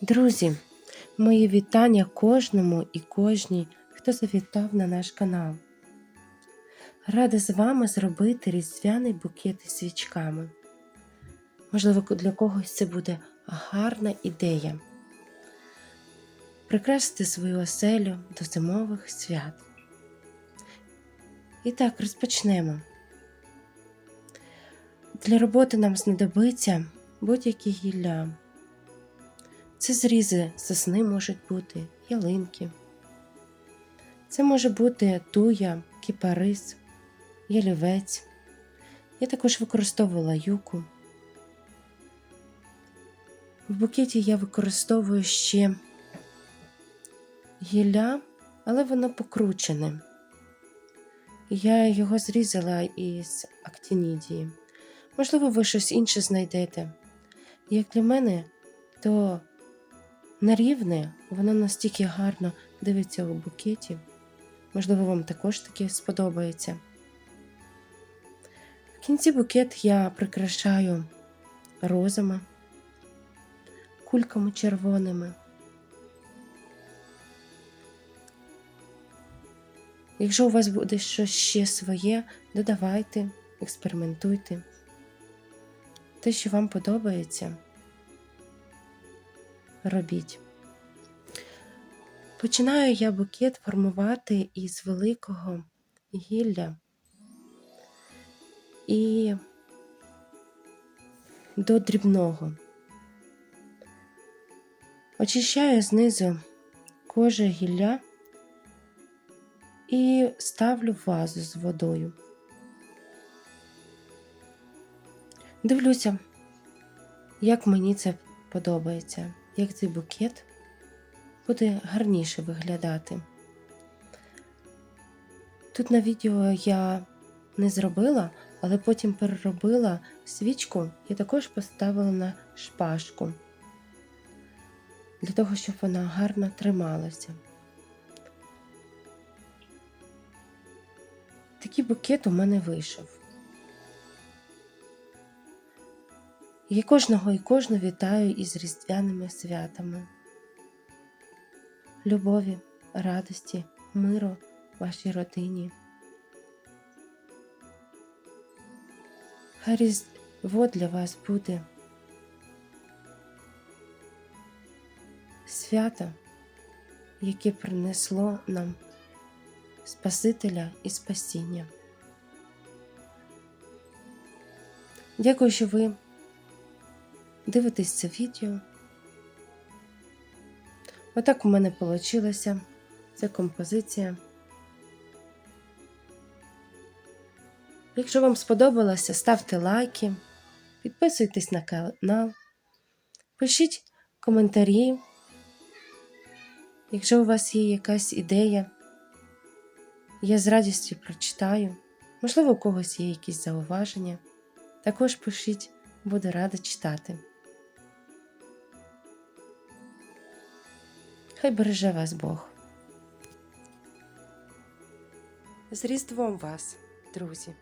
Друзі, мої вітання кожному і кожній, хто завітав на наш канал. Рада з вами зробити різдвяний букет із свічками. Можливо, для когось це буде гарна ідея. Прикрасити свою оселю до зимових свят. І так, розпочнемо. Для роботи нам знадобиться будь-які гілля. Це зрізи сосни можуть бути, ялинки. Це може бути туя, кіпарис, ялівець. Я також використовувала юку. В букеті я використовую ще гілля, але воно покручене. Я його зрізала із актінідії. Можливо, ви щось інше знайдете. Як для мене, то нерівне, воно настільки гарно дивиться у букеті. Можливо, вам також таке сподобається. В кінці букет я прикрашаю розами, кульками червоними. Якщо у вас буде щось ще своє, додавайте, експериментуйте. Те, що вам подобається, робіть. Починаю я букет формувати із великого гілля і до дрібного. Очищаю знизу коже гілля і ставлю вазу з водою. Дивлюся, як мені це подобається, як цей букет буде гарніше виглядати. Тут на відео я не зробила, але потім переробила свічку і також поставила на шпажку, для того, щоб вона гарно трималася. Такий букет у мене вийшов. Я кожного і кожну вітаю із різдвяними святами. Любові, радості, миру вашій родині. Хай різдво для вас буде свято, яке принесло нам Спасителя і спасіння. Дякую, що ви дивитесь це відео. Отак у мене вийшло. Це композиція. Якщо вам сподобалося, ставте лайки, підписуйтесь на канал, пишіть коментарі. Якщо у вас є якась ідея, я з радістю прочитаю. Можливо, у когось є якісь зауваження. Також пишіть, буду рада читати. Хай береже вас Бог. З Різдвом вас, друзі!